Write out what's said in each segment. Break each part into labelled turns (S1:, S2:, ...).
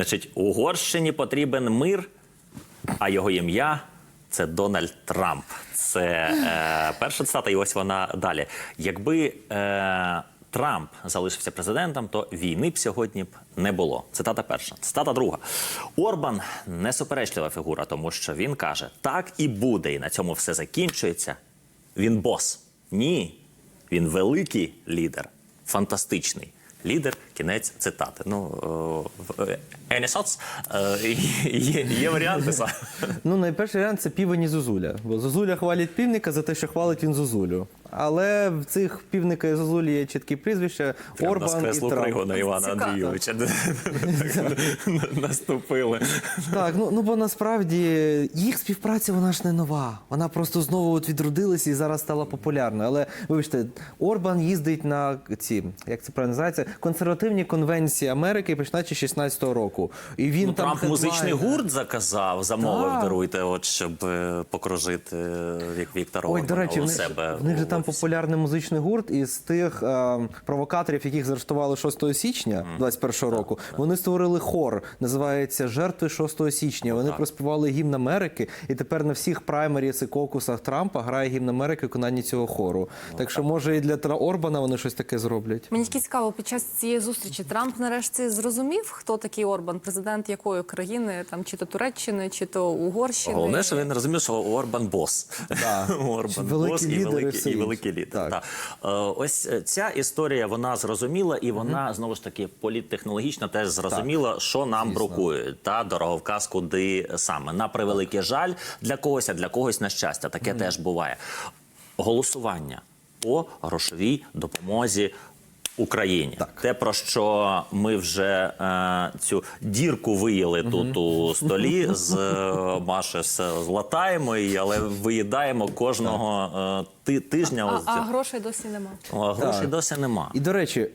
S1: Значить, Угорщині потрібен мир, а його ім'я це Дональд Трамп. Це е, перша цитата, і ось вона далі. Якби е, Трамп залишився президентом, то війни б сьогодні б не було. Цитата перша. Цитата друга. Орбан несуперечлива фігура, тому що він каже: так і буде, і на цьому все закінчується. Він бос. Ні, він великий лідер, фантастичний. Лідер, кінець цитати. Ну, е, в- Any? Е, Є, є варіанти.
S2: Ну, найперший варіант це півені Зозуля. Бо Зозуля хвалить півника за те, що хвалить він Зозулю. Але в цих півника і Зозулі є чіткі прізвища
S1: Прямо
S2: Орбан
S1: на
S2: і
S1: скреслу
S2: Трамп.
S1: пригода Івана
S3: Цікаво.
S1: Андрійовича. Наступили.
S2: Так, ну, ну бо насправді їх співпраця вона ж не нова. Вона просто знову от відродилася і зараз стала популярною. Але вибачте, Орбан їздить на ці, як це правильно називається, консервативні конвенції Америки, починаючи з 16-го року. І він
S1: Ну,
S2: там
S1: Трамп музичний гурт заказав, замовив,
S2: Так.
S1: даруйте, от, щоб е, покружити е, як
S2: Ой, до речі,
S1: у себе.
S2: в них же там
S1: офісі.
S2: популярний музичний гурт із тих е, провокаторів, яких заарештували 6 січня 21 року. Вони створили хор, називається Жертви 6 січня. Вони проспівали гімн Америки, і тепер на всіх праймеріс і кокусах Трампа грає гімн Америки виконання цього хору. так що, може, і для Тра Орбана вони щось таке зроблять.
S3: Мені тільки цікаво, під час цієї зустрічі Трамп нарешті зрозумів, хто такий Орбан, президент якої країни, там чи то Туреччини, чи то Угорщини.
S1: Головне, що він розумів, що Орбан бос.
S2: Да.
S1: Орбан
S2: Великий
S1: бос і
S2: лідер і
S1: великий,
S2: все
S1: великий лідер.
S2: Так.
S1: Так. Е, Ось е, ця історія вона зрозуміла, і вона знову ж таки політтехнологічно теж зрозуміла, що нам
S2: звісно.
S1: бракує. Та дороговказ, куди саме на превеликий жаль для когось, а для когось на щастя. Таке теж буває. Голосування по грошовій допомозі. Україні те про що ми вже е, цю дірку виїли тут у столі з е, Машею з- златаємо її, але виїдаємо кожного е, тижня.
S3: А,
S1: ось
S3: а
S1: цю-
S3: грошей досі нема.
S1: А грошей
S2: Так.
S1: досі нема.
S2: І до речі,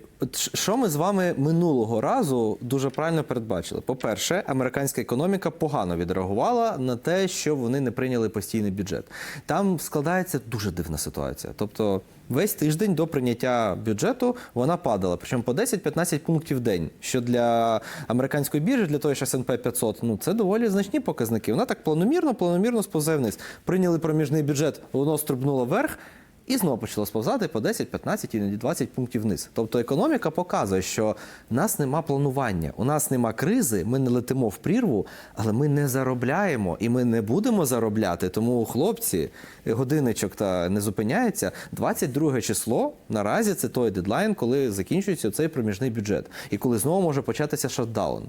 S2: що ми з вами минулого разу дуже правильно передбачили? По-перше, американська економіка погано відреагувала на те, що вони не прийняли постійний бюджет. Там складається дуже дивна ситуація. Тобто, весь тиждень до прийняття бюджету вона падала, причому по 10-15 пунктів в день. Що для американської біржі, для того, що S&P 500, ну це доволі значні показники. Вона так планомірно, планомірно сповзає вниз. Прийняли проміжний бюджет, воно стрибнуло вверх. І знову почало сповзати по 10, 15, іноді 20 пунктів вниз. Тобто економіка показує, що в нас нема планування, у нас нема кризи, ми не летимо в прірву, але ми не заробляємо і ми не будемо заробляти. Тому, хлопці, годинничок та не зупиняється. 22 число наразі це той дедлайн, коли закінчується цей проміжний бюджет, і коли знову може початися шатдаун.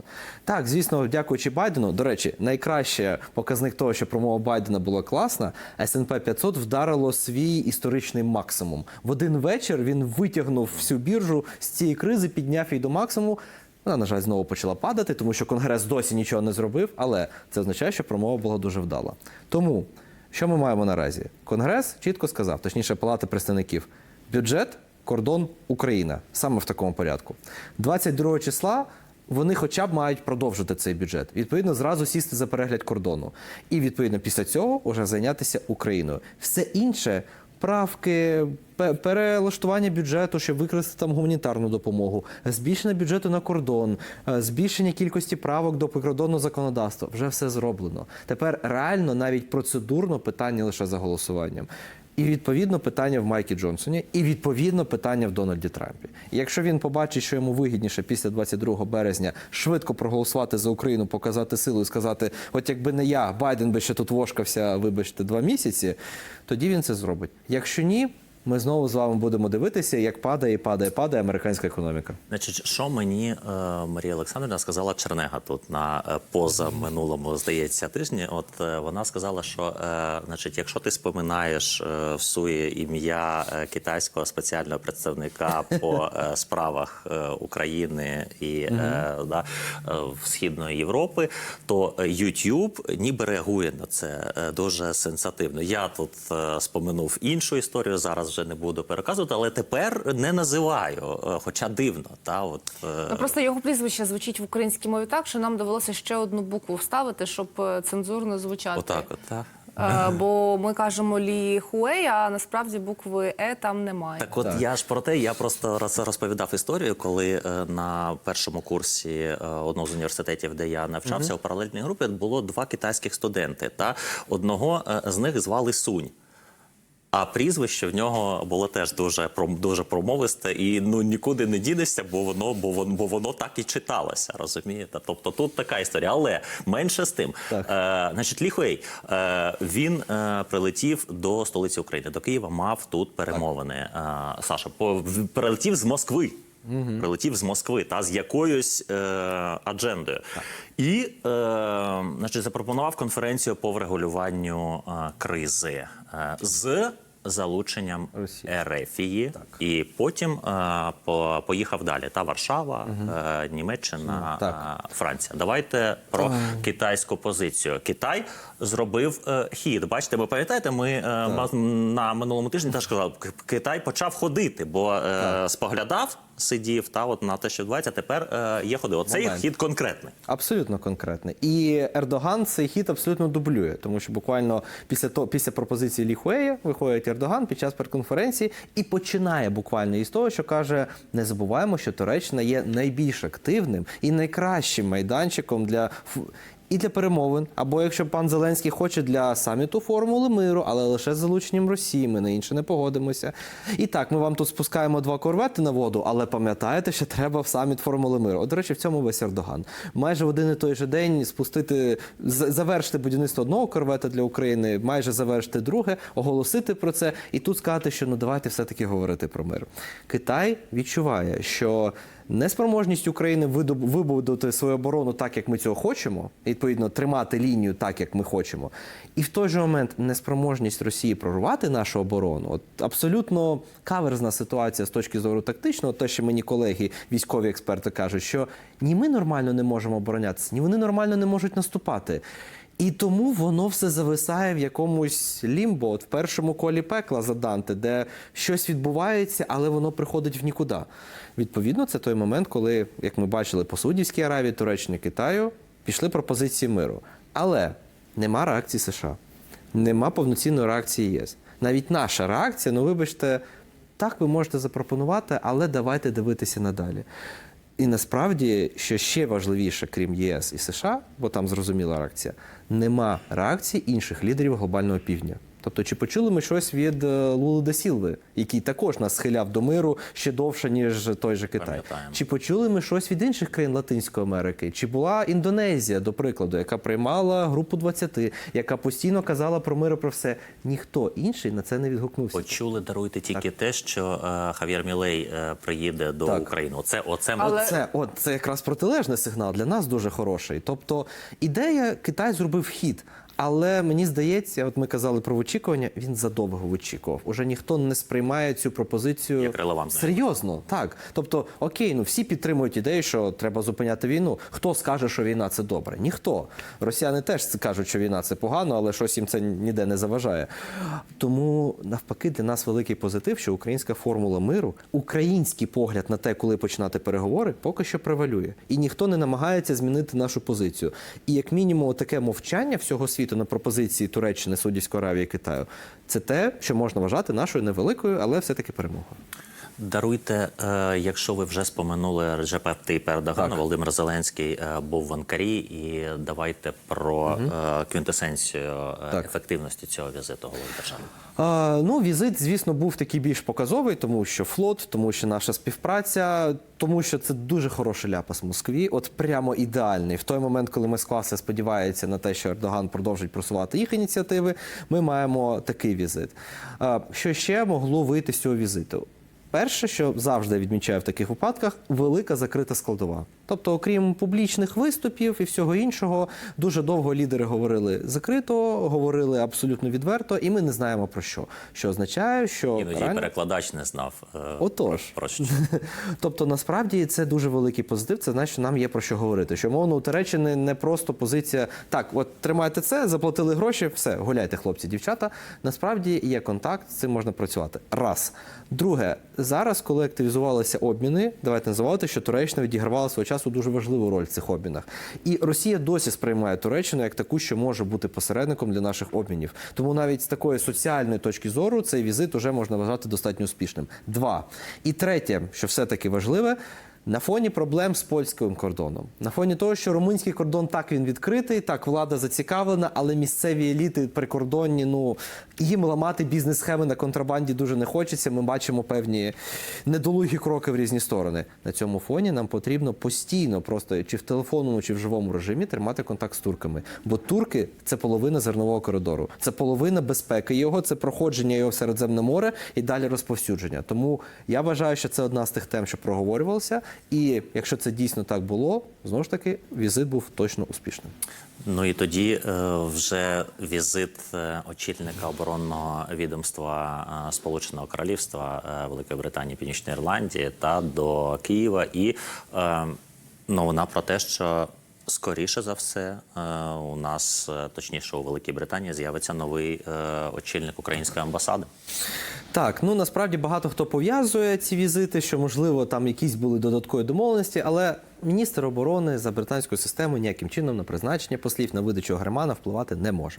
S2: Так, звісно, дякуючи Байдену. До речі, найкраще показник того, що промова Байдена була класна. S&P 500 вдарило свій історичний максимум. В один вечір він витягнув всю біржу з цієї кризи, підняв її до максимуму. Вона, на жаль, знову почала падати, тому що Конгрес досі нічого не зробив, але це означає, що промова була дуже вдала. Тому що ми маємо наразі? Конгрес чітко сказав, точніше, Палата представників, бюджет, кордон, Україна. Саме в такому порядку. 22 числа вони хоча б мають продовжити цей бюджет. Відповідно, зразу сісти за перегляд кордону. І відповідно після цього вже зайнятися Україною. Все інше. Правки, перелаштування бюджету, щоб використати там гуманітарну допомогу, збільшення бюджету на кордон, е, збільшення кількості правок до прикордонного законодавства вже все зроблено. Тепер реально навіть процедурно питання лише за голосуванням. І відповідно питання в Майкі Джонсоні, і відповідно питання в Дональді Трампі. І якщо він побачить, що йому вигідніше після 22 березня швидко проголосувати за Україну, показати силу і сказати: от якби не я, Байден би ще тут вошкався, вибачте, два місяці, тоді він це зробить. Якщо ні, ми знову з вами будемо дивитися, як падає, падає, падає американська економіка.
S1: Значить, що мені е, Марія Олександрівна сказала Чернега тут на е, поза минулому, здається, тижні. От е, вона сказала, що е, значить, якщо ти споминаєш е, в суї ім'я е, китайського спеціального представника по е, справах е, України і е, да, е, Східної Європи, то е, YouTube ніби реагує на це е, дуже сенсативно. Я тут е, споминув іншу історію. Зараз вже не буду переказувати, але тепер не називаю, е, хоча дивно. Та от е,
S3: Ну, просто його прізвище звучить в українській мові так, що нам довелося ще одну букву вставити, щоб е, цензурно звучати.
S1: отак, от та.
S3: Е, Бо ми кажемо Лі Хуей, а насправді букви Е там немає.
S1: Так, от я ж про те, я просто роз- розповідав історію, коли на першому курсі одного з університетів, де я навчався, у паралельній групі було два китайських студенти. Та одного з них звали Сунь. А прізвище в нього було теж дуже дуже промовисте, і ну нікуди не дінешся, бо воно, бо воно, бо воно так і читалося. Розумієте? Тобто тут така історія. Але менше з тим,
S2: Так.
S1: е, значить, Лі Хуей, е, він е, прилетів до столиці України, до Києва, мав тут перемовини. Е, Саша, по, в- прилетів з Москви. Прилетів з Москви та з якоюсь е, аджендою. І е, значить, запропонував конференцію по врегулюванню е, кризи е, з залученням
S2: Росії.
S1: Ерефії. І потім е, по, поїхав далі. Та Варшава, е, Німеччина,
S2: Так.
S1: е, Франція. Давайте про китайську позицію. Китай зробив е, хід. Бачите, ви пам'ятаєте, ми е, на минулому тижні теж казали, Китай почав ходити, бо е, споглядав, сидів та от на те, що відбувається, тепер е, є ходи. Оцей
S2: Момент.
S1: хід конкретний.
S2: Абсолютно конкретне. І Ердоган цей хід абсолютно дублює, тому що буквально після то, після пропозиції Ліхуея виходить Ердоган під час прес-конференції і починає буквально із того, що каже: не забуваємо, що Туреччина є найбільш активним і найкращим майданчиком для. І для перемовин, або якщо пан Зеленський хоче для саміту формули миру, але лише з залученням Росії, ми на інше не погодимося. І так, ми вам тут спускаємо два корвети на воду, але пам'ятаєте, що треба в саміт формули миру. От, до речі, в цьому весь Ердоган. Майже в один і той же день спустити, завершити будівництво одного корвета для України, майже завершити друге, оголосити про це, і тут сказати, що ну давайте все-таки говорити про мир. Китай відчуває, що неспроможність України вибудувати свою оборону так, як ми цього хочемо, відповідно, тримати лінію так, як ми хочемо, і в той же момент неспроможність Росії прорвати нашу оборону. От абсолютно каверзна ситуація з точки зору тактичного, те, що мені колеги, військові експерти кажуть, що ні ми нормально не можемо оборонятися, ні вони нормально не можуть наступати. І тому воно все зависає в якомусь лімбо, от в першому колі пекла за Данте, де щось відбувається, але воно приходить в нікуди. Відповідно, це той момент, коли, як ми бачили по Саудівській Аравії, Туреччині, Китаю, пішли пропозиції миру. Але нема реакції США, нема повноцінної реакції ЄС. Навіть наша реакція, ну вибачте, так ви можете запропонувати, але давайте дивитися надалі. І насправді, що ще важливіше, крім ЄС і США, бо там зрозуміла реакція, нема реакції інших лідерів глобального півдня. Тобто, чи почули ми щось від е, Лули де Сілви, який також нас схиляв до миру ще довше, ніж той же Китай?
S1: Пам'ятаємо.
S2: Чи почули ми щось від інших країн Латинської Америки? Чи була Індонезія, до прикладу, яка приймала групу 20, яка постійно казала про мир і про все? Ніхто інший на це не відгукнувся.
S1: Почули, даруйте тільки те, що е, Хав'єр Мілей е, приїде до
S2: Так.
S1: України. Оце, оце ми
S3: Але-
S2: Це, от, це якраз протилежний сигнал для нас дуже хороший. Тобто ідея Китай зробив хід. Але мені здається, от ми казали про вичікування, він задовго вичікував. Уже ніхто не сприймає цю пропозицію
S1: Як
S2: серйозно. Так, тобто, окей, ну всі підтримують ідею, що треба зупиняти війну. Хто скаже, що війна це добре? Ніхто. Росіяни теж кажуть, що війна це погано, але щось їм це ніде не заважає. Тому навпаки, для нас великий позитив, що українська формула миру, український погляд на те, коли починати переговори, поки що превалює. І ніхто не намагається змінити нашу позицію. І як мінімум, таке мовчання всього світу на пропозиції Туреччини, Саудівської Аравії Китаю, це те, що можна вважати нашою невеликою, але все-таки перемогою.
S1: Даруйте, е, якщо ви вже споминули Реджепа Тейпа Ердогана,
S2: Так.
S1: Володимир Зеленський е, був в Анкарі, і давайте про е, квінтесенцію
S2: Так.
S1: ефективності цього візиту голови держави.
S2: А, ну, візит, звісно, був такий більш показовий, тому що флот, тому що наша співпраця, тому що це дуже хороший ляпас Москві, от прямо ідеальний. В той момент, коли Москва все сподівається на те, що Ердоган продовжить просувати їх ініціативи, ми маємо такий візит. А, що ще могло вийти з цього візиту? Перше, що завжди відмічаю в таких випадках, велика закрита складова. Тобто, окрім публічних виступів і всього іншого, дуже довго лідери говорили закрито, говорили абсолютно відверто, і ми не знаємо про що. Що означає, що
S1: Іноді
S2: реально-
S1: перекладач не знав е,
S2: Отож.
S1: про що.
S2: Тобто, насправді це дуже великий позитив. Це значить, що нам є про що говорити. Що мовно у Туреччини не просто позиція так, от тримайте це, заплатили гроші, все, гуляйте, хлопці, дівчата. Насправді є контакт, з цим можна працювати. Раз. Друге, зараз, коли активізувалися обміни, давайте називати, що Туреччина відігравала свого часу часу дуже важливу роль в цих обмінах. І Росія досі сприймає Туреччину як таку, що може бути посередником для наших обмінів. Тому навіть з такої соціальної точки зору цей візит вже можна вважати достатньо успішним. Два. І третє, що все-таки важливе. На фоні проблем з польським кордоном, на фоні того, що румунський кордон так він відкритий, так влада зацікавлена, але місцеві еліти прикордонні, ну їм ламати бізнес-схеми на контрабанді дуже не хочеться. Ми бачимо певні недолугі кроки в різні сторони. На цьому фоні нам потрібно постійно, просто чи в телефонному, чи в живому режимі тримати контакт з турками. Бо турки це половина зернового коридору, це половина безпеки його, це проходження його в Середземне море і далі розповсюдження. Тому я вважаю, що це одна з тих тем, що проговорювалося. І якщо це дійсно так було, знову ж таки, візит був точно успішним.
S1: Ну і тоді е, вже візит е, очільника оборонного відомства е, Сполученого Королівства Великої Британії, Північної Ірландії та до Києва. І новина про те, що скоріше за все е, у нас, е, точніше, у Великій Британії, з'явиться новий е, очільник української амбасади.
S2: Так, ну насправді багато хто пов'язує ці візити, що можливо там якісь були додаткові домовленості, але міністр оборони за британською системою ніяким чином на призначення послів на видачу агремана впливати не може.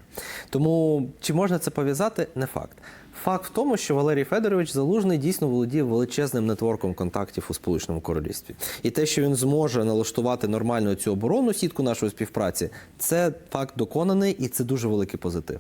S2: Тому чи можна це пов'язати, не факт. Факт в тому, що Валерій Федорович Залужний дійсно володіє величезним нетворком контактів у Сполученому Королівстві. І те, що він зможе налаштувати нормально цю оборонну сітку нашої співпраці, це факт доконаний і це дуже великий позитив.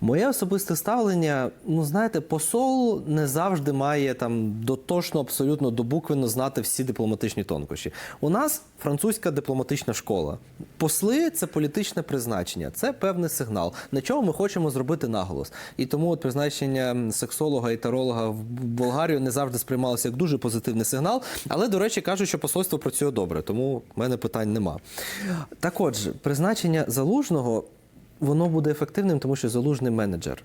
S2: Моє особисте ставлення, ну знаєте, посол не завжди має там дотошно, абсолютно добуквенно знати всі дипломатичні тонкощі. У нас французька дипломатична школа. Посли це політичне призначення, це певний сигнал, на чому ми хочемо зробити наголос. І тому от призначення сексолога і таролога в Болгарію не завжди сприймалося як дуже позитивний сигнал. Але, до речі, кажуть, що посольство працює добре, тому в мене питань нема. Так отже, призначення залужного воно буде ефективним, тому що залужний менеджер.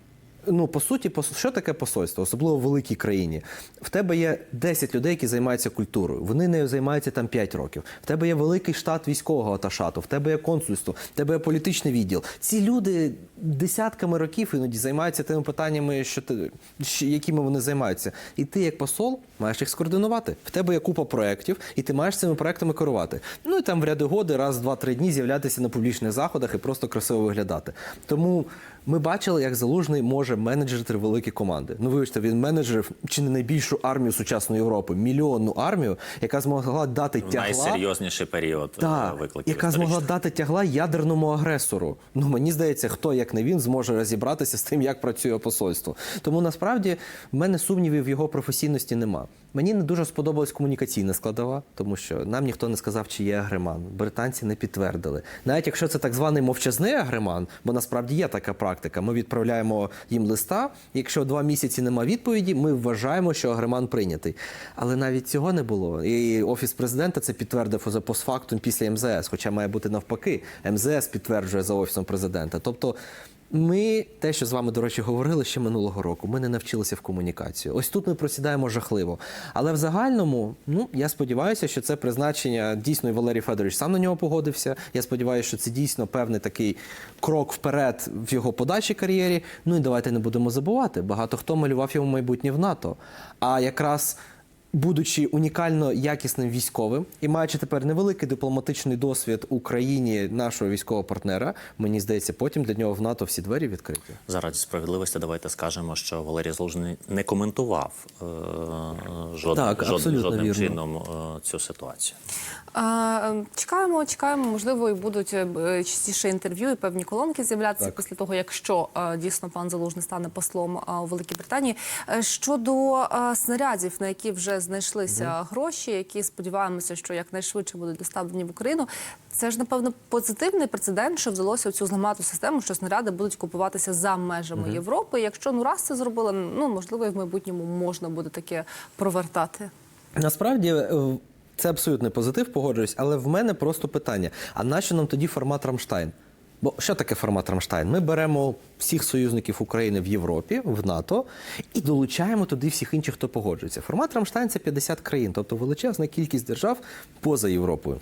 S2: Ну, по суті, що таке посольство, особливо в великій країні? В тебе є 10 людей, які займаються культурою. Вони не займаються там 5 років. В тебе є великий штат військового аташату, в тебе є консульство, в тебе є політичний відділ. Ці люди десятками років іноді займаються тими питаннями, що ти, якими вони займаються. І ти, як посол, маєш їх скоординувати. В тебе є купа проєктів, і ти маєш цими проектами керувати. Ну і там в ряди годи, раз, два-три дні з'являтися на публічних заходах і просто красиво виглядати. Тому ми бачили, як залужний може менеджерити великі команди. Ну, вибачте, він менеджерив чи не найбільшу армію сучасної Європи, мільйонну армію, яка змогла дати тягла.
S1: найсерйозніший період е,
S2: Так,
S1: викликів.
S2: яка змогла дати тягла ядерному агресору. Ну мені здається, хто як не він зможе розібратися з тим, як працює посольство. Тому насправді в мене сумнівів в його професійності нема. Мені не дуже сподобалась комунікаційна складова, тому що нам ніхто не сказав, чи є агреман. Британці не підтвердили. Навіть якщо це так званий мовчазний агреман, бо насправді є така практика. Ми відправляємо їм листа. Якщо два місяці нема відповіді, ми вважаємо, що агреман прийнятий. Але навіть цього не було. І офіс президента це підтвердив за постфактум після МЗС, хоча має бути навпаки. МЗС підтверджує за офісом президента. Тобто. Ми те, що з вами, до речі, говорили ще минулого року. Ми не навчилися в комунікацію. Ось тут ми просідаємо жахливо. Але в загальному, ну я сподіваюся, що це призначення дійсно і Валерій Федорович сам на нього погодився. Я сподіваюся, що це дійсно певний такий крок вперед в його подальшій кар'єрі. Ну і давайте не будемо забувати. Багато хто малював йому майбутнє в НАТО. А якраз будучи унікально якісним військовим і маючи тепер невеликий дипломатичний досвід у країні нашого військового партнера, мені здається, потім для нього в НАТО всі двері відкриті.
S1: Заради справедливості, давайте скажемо, що Валерій Залужний не коментував е, жод,
S2: Так,
S1: жод- жодним
S2: вірно.
S1: чином е, цю ситуацію.
S3: Е, Чекаємо, чекаємо. Можливо, і будуть е, частіше інтерв'ю і певні колонки з'являтися
S2: Так.
S3: після того, якщо е, дійсно пан Залужний стане послом е, у Великій Британії. Е, Щодо е, снарядів, на які вже знайшлися гроші, які сподіваємося, що якнайшвидше будуть доставлені в Україну. Це ж напевно позитивний прецедент, що вдалося цю зламату систему, що снаряди будуть купуватися за межами Європи. Якщо ну раз це зробили, ну можливо, і в майбутньому можна буде таке провертати.
S2: Насправді. Це абсолютний позитив, погоджуюсь, але в мене просто питання: а нащо нам тоді формат Рамштайн? Бо що таке формат Рамштайн? Ми беремо всіх союзників України в Європі, в НАТО, і долучаємо туди всіх інших, хто погоджується. Формат Рамштайн це 50 країн, тобто величезна кількість держав поза Європою.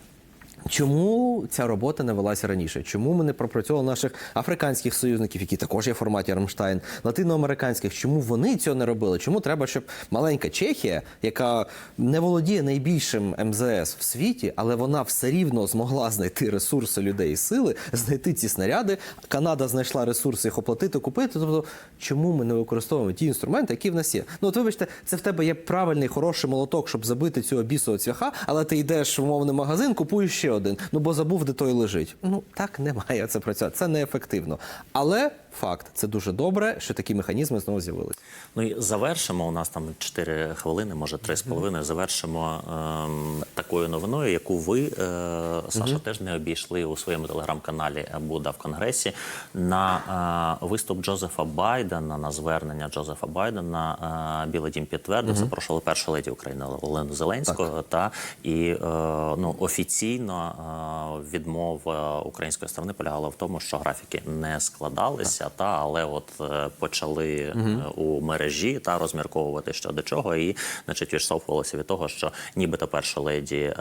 S2: Чому ця робота не велася раніше? Чому ми не пропрацьовували наших африканських союзників, які також є в форматі Рамштайн, латиноамериканських? Чому вони цього не робили? Чому треба, щоб маленька Чехія, яка не володіє найбільшим МЗС в світі, але вона все рівно змогла знайти ресурси людей і сили, знайти ці снаряди. Канада знайшла ресурси їх оплатити, купити. Тобто, чому ми не використовуємо ті інструменти, які в нас є? Ну, от вибачте, це в тебе є правильний хороший молоток, щоб забити цього бісового цвяха, але ти йдеш в умовний магазин, купуєш ще один. Ну бо забув, де той лежить. Ну так не має це працювати. Це неефективно. Але факт, це дуже добре, що такі механізми знову з'явилися.
S1: Ну і завершимо. У нас там 4 хвилини, може 3,5. Завершимо ем, такою новиною, яку ви, е, Саша, теж не обійшли у своєму телеграм-каналі Буда в Конгресі. На е, виступ Джозефа Байдена, на звернення Джозефа Байдена, е, Білий Дім підтвердив, запрошували першу леді України Олену Зеленського. Та і е, ну офіційно е, відмова української сторони полягала в тому, що графіки не складалися, та але от е, почали е, у мережі та розмірковувати що до чого, і значить відштовхувалося від того, що нібито перша леді е,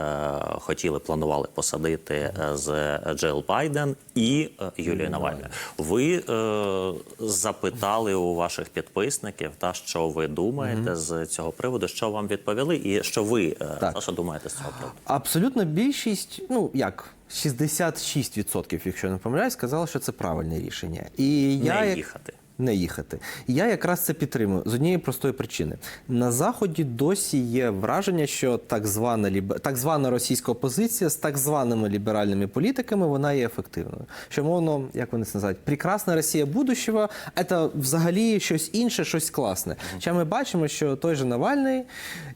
S1: хотіли, планували посадити е, з Джейл Байден і Юлію Навальну. Ви е, запитали у ваших підписників, та що ви думаєте з цього приводу, що вам відповіли, і що ви
S2: Так.
S1: Саша думаєте з цього приводу?
S2: Абсолютно більшість, ну як 66%, якщо я не помиляюсь, сказали, що це правильне рішення. І я
S1: Не їхати.
S2: Не їхати. І я якраз це підтримую з однієї простої причини. На заході досі є враження, що так звана так звана російська опозиція з так званими ліберальними політиками вона є ефективною. Що мовно, як вони це називають, прекрасна Росія будущого це взагалі щось інше, щось класне. Хоча ми бачимо, що той же Навальний,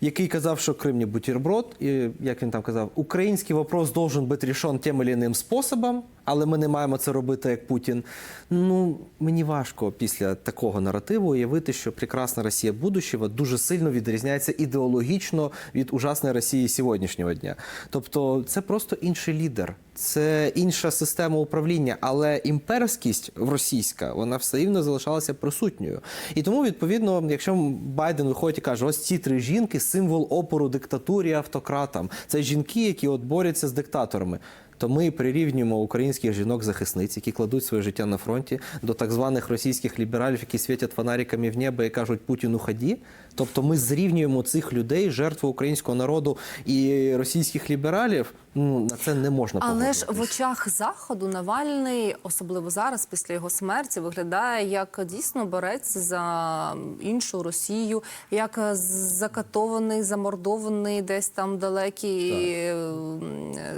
S2: який казав, що Крим не бутерброд, і як він там казав, український вопрос должен бути рішен тим чи іншим способом, але ми не маємо це робити як Путін. Ну мені важко після такого наративу уявити, що прекрасна Росія будущого дуже сильно відрізняється ідеологічно від ужасної Росії сьогоднішнього дня. Тобто, це просто інший лідер, це інша система управління, але імперськість російська вона все рівно залишалася присутньою. І тому, відповідно, якщо Байден виходить і каже, ось ці три жінки символ опору диктатурі автократам. Це жінки, які от борються з диктаторами. То ми прирівнюємо українських жінок-захисниць, які кладуть своє життя на фронті, до так званих російських лібералів, які світять фонариками в небо і кажуть Путіну ході. Тобто ми зрівнюємо цих людей, жертви українського народу і російських лібералів. Ну на це не можна
S3: Але ж в очах заходу Навальний, особливо зараз, після його смерті, виглядає як дійсно борець за іншу Росію, як закатований, замордований десь там далекій е,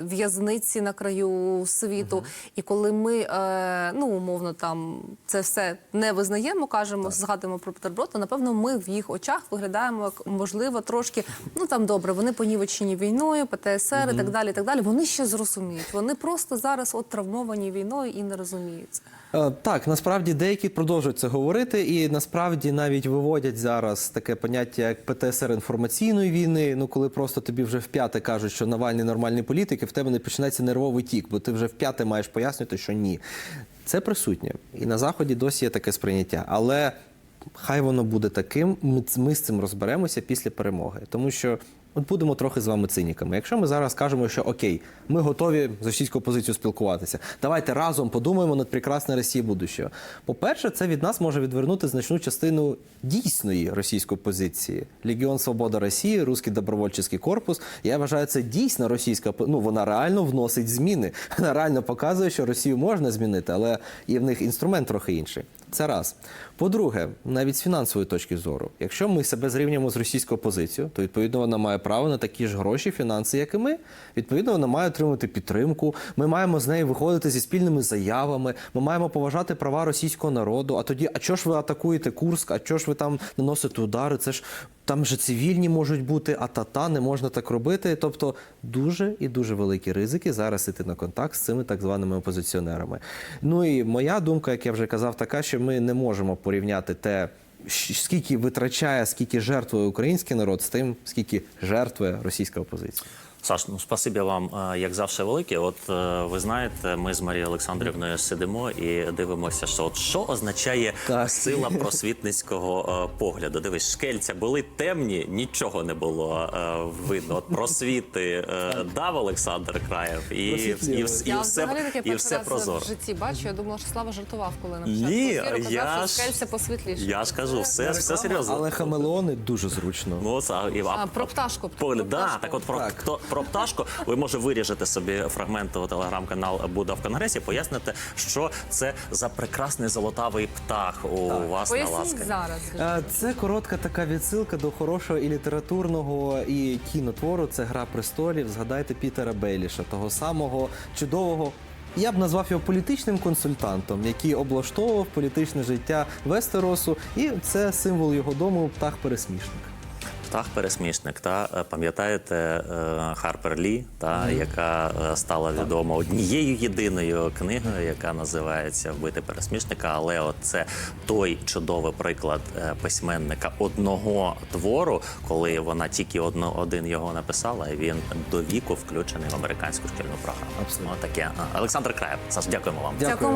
S3: в'язниці на краю світу. І коли ми е, ну умовно там це все не визнаємо, кажемо, згадуємо про бутерброд, то напевно ми в їх очах виглядаємо як можливо трошки. Ну там добре, вони понівечені війною, ПТСР і так далі. І так далі. Вони ще зрозуміють. Вони просто зараз от травмовані війною і не розуміють.
S2: Е, Так, насправді деякі продовжують це говорити, і насправді навіть виводять зараз таке поняття як ПТСР інформаційної війни. Ну коли просто тобі вже вп'яте кажуть, що Навальний нормальний політик, і в тебе не починається нервовий тік, бо ти вже вп'яте маєш пояснювати, що ні. Це присутнє. І на заході досі є таке сприйняття. Але хай воно буде таким. Ми, з цим розберемося після перемоги, тому що. От будемо трохи з вами циніками. Якщо ми зараз кажемо, що окей, ми готові з російською опозицією спілкуватися, давайте разом подумаємо над прекрасною Росією будущого. По-перше, це від нас може відвернути значну частину дійсної російської позиції. Легіон Свобода Росії, Руський добровольчий корпус. Я вважаю, це дійсно російська ну вона реально вносить зміни. Вона реально показує, що Росію можна змінити, але і в них інструмент трохи інший. Це раз. По-друге, навіть з фінансової точки зору, якщо ми себе зрівнюємо з російською опозицією, то відповідно вона має право на такі ж гроші, фінанси, як і ми. Відповідно, вона має отримати підтримку. Ми маємо з нею виходити зі спільними заявами. Ми маємо поважати права російського народу. А тоді, а чого ж ви атакуєте Курск? А чого ж ви там наносите удари? Це ж там же цивільні можуть бути, а та-та не можна так робити. Тобто дуже і дуже великі ризики зараз іти на контакт з цими так званими опозиціонерами. Ну і моя думка, як я вже казав, така, що ми не можемо порівняти те. Скільки витрачає, скільки жертвує український народ з тим, скільки жертвує російська опозиція.
S1: Саш, ну спасибі вам, е, як завжди, велике. От е, ви знаєте, ми з Марією Олександрівною сидимо і дивимося, що от що означає
S2: Так.
S1: сила просвітницького е, погляду. Дивись, шкельця були темні, нічого не було видно. От просвіти дав Олександр Краєв, і, і,
S2: Просвітлює.
S1: і, все, і все
S3: раз
S1: прозоро.
S3: в житті бачу. Я думала, що Слава жартував, коли на початку
S1: Ні,
S3: ефіру казав,
S1: я
S3: що
S1: ж-
S3: скельце посвітліше.
S1: Я ж кажу, все, все серйозно.
S2: Але хамелеони дуже зручно.
S1: Ну, це, а, і-
S3: А, про пташку. про
S1: Погляд, да,
S3: пташку.
S1: так от про,
S2: Так.
S1: хто- про пташку ви може виріжете собі фрагмент телеграм-канал Буда в Конгресі, поясните, що це за прекрасний золотавий птах у вас на
S3: Поясніть
S1: ласкаві.
S3: зараз.
S2: Е, Це коротка така відсилка до хорошого і літературного і кінотвору. Це гра престолів. Згадайте Пітера Бейліша, того самого чудового. Я б назвав його політичним консультантом, який облаштовував політичне життя Вестеросу, і це символ його дому птах пересмішник.
S1: Птах пересмішник. Та е, пам'ятаєте е, Харпер Лі, та яка е, стала відома однією єдиною книгою, яка називається Вбити пересмішника. Але от це той чудовий приклад письменника одного твору, коли вона тільки одно, один його написала, і він до віку включений в американську шкільну програму.
S2: Абсолютно.
S1: Таке. Олександр Краєв. Саш, дякуємо вам.
S2: Дякую.